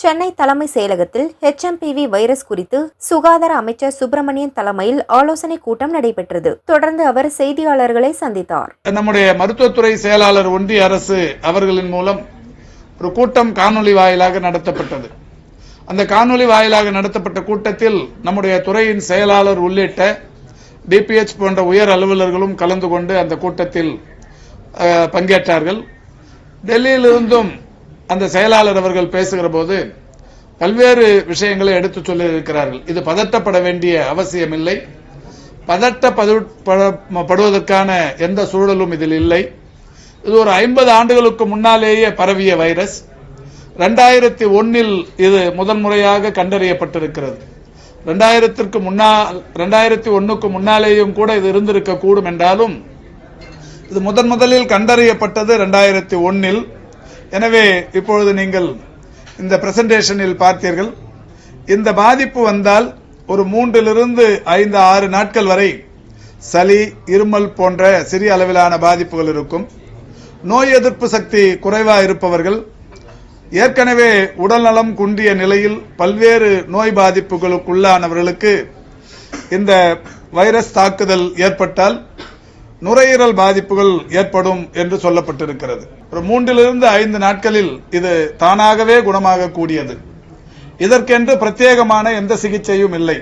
சென்னை தலைமை செயலகத்தில் HMPV virus குறித்து சுகாதார அமைச்சர் சுப்பிரமணியன் தலைமையில் ஆலோசனை கூட்டம் நடைபெற்றது. தொடர்ந்து அவர் செய்தியாளர்களை சந்தித்தார். நம்முடைய மருத்துவத்துறை செயலாளர் ஒன்றிய அரசு அவர்களின் மூலம் ஒரு கூட்டம் காணொலி வாயிலாக நடத்தப்பட்டது. அந்த காணொலி வாயிலாக நடத்தப்பட்ட கூட்டத்தில் நம்முடைய துறையின் செயலாளர் உள்ளிட்ட டிபிஎச் போன்ற உயர் அலுவலர்களும் கலந்து கொண்டு அந்த கூட்டத்தில் பங்கேற்றார்கள். டெல்லியிலிருந்தும் அந்த செயலாளர் அவர்கள் பேசுகிற போது பல்வேறு விஷயங்களை எடுத்துச் சொல்லியிருக்கிறார்கள். இது பதட்டப்பட வேண்டிய அவசியமில்லை. பதட்டப்படுவதற்கான எந்த சூழலும் இதில் இல்லை. இது ஒரு ஐம்பது ஆண்டுகளுக்கு முன்னாலேயே பரவிய வைரஸ். ரெண்டாயிரத்தி ஒன்னில் இது முதன் முறையாக கண்டறியப்பட்டிருக்கிறது. ரெண்டாயிரத்திற்கு முன்னால் ரெண்டாயிரத்தி ஒன்னுக்கு முன்னாலேயும் கூட இது இருந்திருக்க கூடும் என்றாலும் இது முதன் முதலில் கண்டறியப்பட்டது ரெண்டாயிரத்தி ஒன்னில். எனவே இப்பொழுது நீங்கள் இந்த பிரசன்டேஷனில் பார்த்தீர்கள். இந்த பாதிப்பு வந்தால் ஒரு மூன்றிலிருந்து ஐந்து ஆறு நாட்கள் வரை சளி இருமல் போன்ற சிறிய அளவிலான பாதிப்புகள் இருக்கும். நோய் எதிர்ப்பு சக்தி குறைவாக இருப்பவர்கள் ஏற்கனவே உடல்நலம் குன்றிய நிலையில் பல்வேறு நோய் பாதிப்புகளுக்குள்ளானவர்களுக்கு இந்த வைரஸ் தாக்குதல் ஏற்பட்டால் நுரையீரல் பாதிப்புகள் ஏற்படும் என்று சொல்லப்பட்டிருக்கிறது. ஒரு மூன்றிலிருந்து ஐந்து நாட்களில் இது தானாகவே குணமாக கூடியது இதற்கென்று பிரத்யேகமான எந்த சிகிச்சையும் இல்லை.